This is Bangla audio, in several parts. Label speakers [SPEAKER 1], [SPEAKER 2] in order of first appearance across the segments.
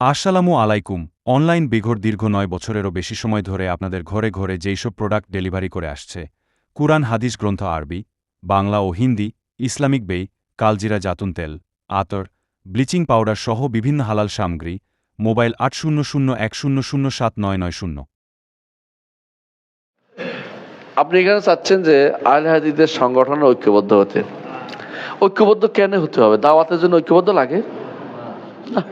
[SPEAKER 1] আসসালামু আলাইকুম। অনলাইন বিঘর দীর্ঘ নয় বছরেরও বেশি সময় ধরে আপনাদের ঘরে ঘরে যেইসব প্রোডাক্ট ডেলিভারি করে আসছে, কুরআন, হাদিস, গ্রন্থ, আরবি, বাংলা ও হিন্দি, ইসলামিক বেই, কালজিরা, জাতুন তেল, আতর, ব্লিচিং পাউডার সহ বিভিন্ন হালাল সামগ্রী, মোবাইল আট শূন্য শূন্য এক শূন্য শূন্য সাত নয় নয় শূন্য।
[SPEAKER 2] আপনি এখানে চাচ্ছেন যে আল হাদিদের সংগঠনে ঐক্যবদ্ধ হতে। ঐক্যবদ্ধ কেন হতে হবে? দাওয়াতের জন্য ঐক্যবদ্ধ লাগে? না।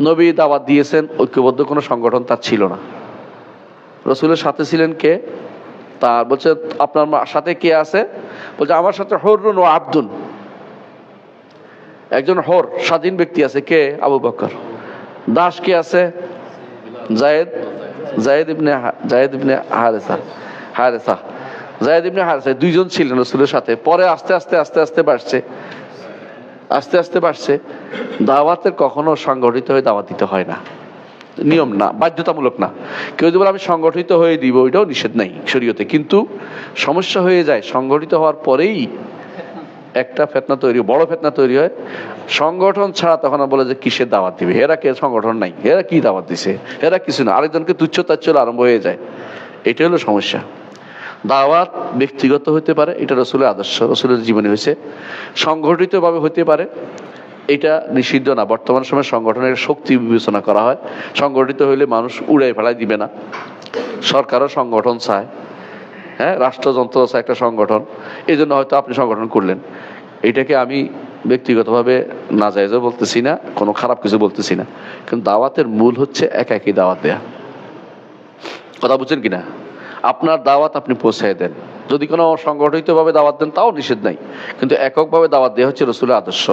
[SPEAKER 2] নবী দাওয়াত দিয়েছেন, ঐক্যবদ্ধ কোনো সংগঠন তার ছিল না। রসুলের সাথে ছিলেন কে? তার, বলছে, আপনার সাথে কে আছে? বলছে, আমার সাথে হরুন ও আব্দুন। একজন হর, স্বাধীন ব্যক্তি আছে, কে? আবু বকর। দাস কে আছে? জায়েদ জায়েদ ইবনে জায়েদ ইবনে হারেসা হারেসা, জায়েদ ইবনে হারেসা, দুইজন ছিলেন রসুলের সাথে। পরে আস্তে আস্তে আস্তে আস্তে বাড়ছে। আস্তে আস্তে বাড়ছে। দাওয়াতের কখনো সংগঠিত হয়ে দাওয়াত দিতে হয় না। নিয়ম না, বাধ্যতামূলক না। কেউ যদি বলে, আমি সংগঠিত হয়ে দিব ওইটাও নিষেধ নাই শরীয়তে। কিন্তু সমস্যা হয়ে যায়, সংগঠিত হওয়ার পরেই একটা ফেতনা তৈরি, বড় ফেতনা তৈরি হয়। সংগঠন ছাড়া তখন বলে যে, কিসের দাওয়াত দিবে? এরা কে? সংগঠন নাই। এরা কি দাওয়াত দিছে? এরা কিছু না। আরেকজনকে তুচ্ছ তাচ্ছল আরম্ভ হয়ে যায়। এটা হলো সমস্যা। দাওয়াত ব্যক্তিগত হতে পারে, এটা রসুলের আদর্শ, রসুলের জীবনে হয়েছে সংগঠিতভাবে হতে পারে, এটা নিষিদ্ধ না। বর্তমান সময়ে সংগঠনের শক্তি বিবেচনা করা হয়। সংগঠিত হইলে মানুষ উড়াই ফেলাই দিবে না। সরকারও সংগঠন চায়। হ্যাঁ রাষ্ট্রযন্ত্র চায় একটা সংগঠন। এই জন্য হয়তো আপনি সংগঠন করলেন। এটাকে আমি ব্যক্তিগতভাবে না যাইজও বলতেছি না, কোনো খারাপ কিছু বলতেছি না। কিন্তু দাওয়াতের মূল হচ্ছে একা একই দাওয়াত দেয়া। কথা বুঝছেন কিনা? আপনার দাওয়াত আপনি পৌঁছায় দেন। যদি কোনো সংগঠিতভাবে দাওয়াত দেন, তাও নিষেধ নাই। কিন্তু এককভাবে দাওয়াত দেওয়া হচ্ছে রসুলের আদর্শ।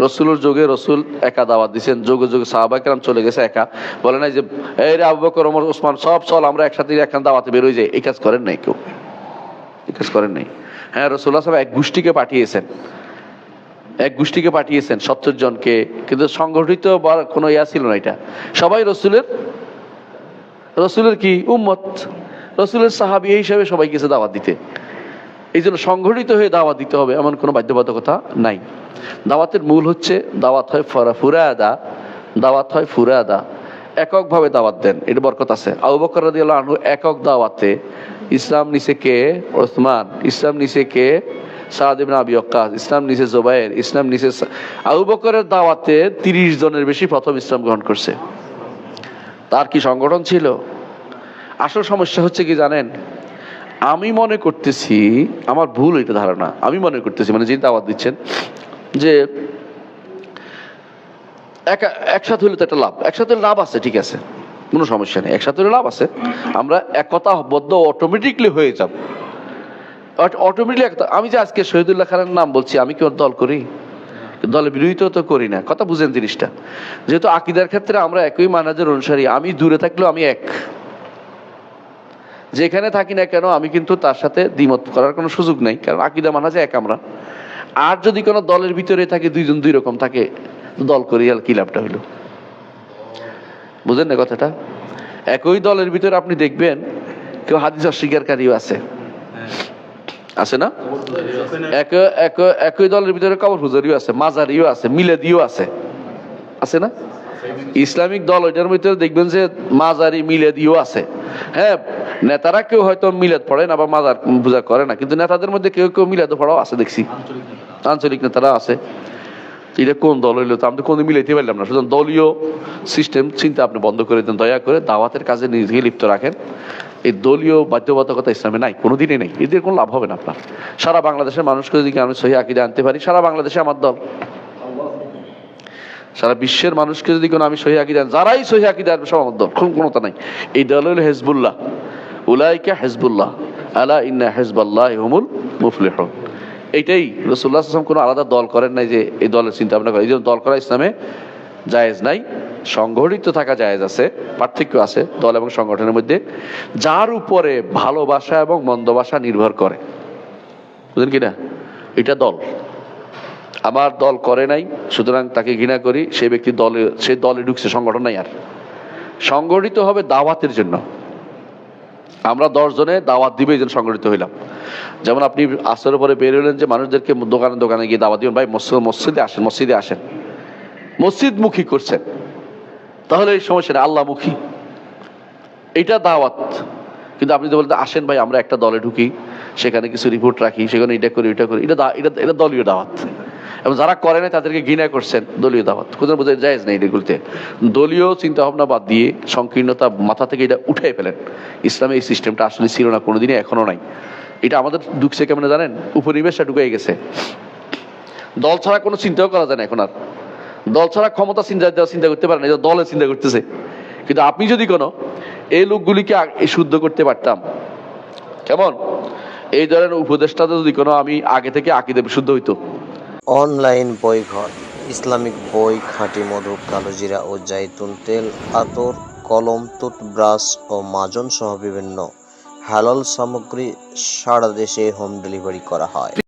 [SPEAKER 2] রসুলের যুগে রসুল একা দাওয়াত দিচ্ছেন যুগে যুগে সাহাবাকেরাম চলে গেছে একা। বলে নাই যে, এই রে আবু বকর, ওমর, ওসমান, সব চল, আমরা একসাথে একখান দাওয়াতে বেরোই যাই এই কাজ করেন নাই কেউ। এই কাজ করেন নাই। হ্যাঁ রসুল্লাহ সাহেব এক গোষ্ঠীকে পাঠিয়েছেন। এক গোষ্ঠীকে পাঠিয়েছেন সত্তর জনকে। কিন্তু সংগঠিত বা কোনো ইয়া ছিল না এটা। সবাই রসুলের রসুলের কি? উম্মত। রসুলের সাহাবি এই হিসাবে সবাই গেছে দাওয়াত দিতে। এই জন্য সংগঠিত হয়ে দাওয়াত দিতে হবে এমন কোনো বাধ্যবাধকতা নাই। দাওয়াতের মূল হচ্ছে, দাওয়াত হয় ফরা, ফুরাদা, দাওয়াত হয় ফুরাদা। এককভাবে দাওয়াত দেন, এটা বরকত আছে। আবু বকর রাদিয়াল্লাহু আনহু একক দাওয়াতে ইসলাম নিচে কে? ওসমান। ইসলাম নিচে কে? সাদ ইবনে আবি ওয়াক্কাস ইসলাম নিচে জুবাইর। ইসলাম নিচে আবু বকরের দাওয়াতে তিরিশ জনের বেশি প্রথম ইসলাম গ্রহণ করছে। তার কি সংগঠন ছিল? আসল সমস্যা হচ্ছে কি জানেন? আমি মনে করতেছি, আমার ভুল এটা ধারণা, আমি মনে করতেছি মানে যিনি দাওয়াত দিচ্ছেন, যে একা, একসাথে হলে তো একটা লাভ, একসাথে লাভ আছে, ঠিক আছে, কোনো সমস্যা নেই, একসাথে লাভ আছে, আমরা একতাবদ্ধ অটোমেটিকলি হয়ে যাব। অটোমেটিকলি আমি যে আজকে শহীদুল্লাহ খানের নাম বলছি, আমি কি দল করি? দলে বিরোধিতা তো করি না, কথা বুঝেন জিনিসটা। যেহেতু আকিদার ক্ষেত্রে আমরা একই মানাজের অনুসারী, আমি দূরে থাকলেও আমি এক। যেখানে থাকি না কেন, আমি কিন্তু তার সাথে দ্বিমত করার কোনো সুযোগ নেই, কারণ আকিদা মানাজে এক আমরা। আর যদি কোনো দলের ভিতরে থাকে, দুইজন দুই রকম থাকে দল করি আর কি লাভটা হইল? বুঝেন না কথাটা? একই দলের ভিতরে আপনি দেখবেন, কেউ হাদিস অস্বীকারীও আছে। আছে না? এক এক একই দলের ভিতরে কবর হুজুরিও আছে, মাজারিও আছে, মিলাদিও আছে। আছে না? ইসলামিক দল ওইটার ভিতরে দেখবেন যে মাজারি মিলাদিও আছে। হ্যাঁ নেতারা কেউ হয়তো মিলাদ পড়ে না বা মাজার পূজা করে না কিন্তু নেতাদের মধ্যে কেউ কেউ মিলাদ পড়াও আছে দেখছি। আঞ্চলিক নেতারা আছে। এটা কোন দল হইল তো আমি তো কোনো মিলাইতে পারলাম না। সুতরাং দলীয় সিস্টেম চিন্তা আপনি বন্ধ করে দেন দয়া করে দাওয়াতের কাজে নিজেকে লিপ্ত রাখেন। এই দলীয় বাধ্যবাধকতা ইসলামে নাই কোনো দিনই নেই। এদের কোনো লাভ হবে না আপনার। সারা বাংলাদেশের মানুষকে যদি আমি সহি আকিদে আনতে পারি সারা বাংলাদেশে আমার দল। সারা বিশ্বের মানুষকে যদি কোনো আমি সহি আকিদে আন- যারাই সহি আকিদে আনবে সব আমার দল। কোনো কোনোটা নাই। এই দল হলো হেজবুল্লাহ। উলাইকা হেজবুল্লাহ। আলা ইন্না হেজবাল্লাহ হুমুল মুফলিহুন। এইটাই রসুল্লাহ আসলাম কোনো আলাদা দল করেন নাই যে এই দলের চিন্তা ভাবনা করে এই জন্য দল করা ইসলামে জায়েজ নাই। সংগঠিত থাকা জায়েজ আছে, পার্থক্য আছে দল এবং সংগঠনের মধ্যে। যার উপরে ভালোবাসা এবং মন্দবাসা নির্ভর করে। বুঝলেন কি না? এটা দল। আমার দল করে নাই, সুতরাং তাকে ঘৃণা করি, সেই ব্যক্তি দলে, সে দলে ঢুকছে, সংগঠন নাই আর। সংগঠিত হবে দাওয়াতের জন্য। আমরা দশ জনে দাওয়াত দিবে এই জন্য সংগঠিত হইলাম। যেমন আপনি আসরের পরে বের হলেন যে মানুষদেরকে দোকানে দোকানে গিয়ে দাওয়াত দিবেন, ভাই, মসজিদ, মসজিদে আসেন মসজিদে আসেন। মসজিদমুখী করছেন। তাহলে এই সমস্যা আল্লাহমুখী এটা দাওয়াত। কিন্তু আপনি তো বলতে আসেন, ভাই, আমরা একটা দলে ঢুকি, সেখানে কিছু রিপোর্ট রাখি, সেখানে এটা করি এটা করি। এটা এটা এটা দলীয় দাওয়াত। এবং যারা করে না তাদেরকে ঘৃণা করছেন দলীয় দাওয়াত। কোথাও বোঝা যায় নেই এগুলিতে। দলীয় চিন্তা ভাবনা বাদ দিয়ে সংকীর্ণতা মাথা থেকে এটা উঠাই ফেলেন। ইসলামে এই সিস্টেমটা আসলে ছিল না, কোনোদিনই এখনও নাই। এটা আমাদের ঢুকছে কেমন জানেন? উপনিবেশটা ঢুকে গেছে। দল ছাড়া কোনো চিন্তাও করা যায় না এখন আর। দল ছাড়া ক্ষমতা চিন্তা চিন্তা করতে পারে না, এই দলে চিন্তা করতেছে। কিন্তু আপনি যদি কোনো, এই লোকগুলিকে শুদ্ধ করতে পারতাম। কেমন? এই ধরনের উপদেশটাতে যদি কোনো আমি আগে থেকে আকিদে শুদ্ধ হইতো।
[SPEAKER 3] অনলাইন বইঘর, ইসলামিক বই, খাঁটি মধু, কালোজিরা ও জাইতুন তেল, আতর, কলম, টুথব্রাশ ও মাজন সহ বিভিন্ন হালাল সামগ্রী সারা দেশে হোম ডেলিভারি করা হয়।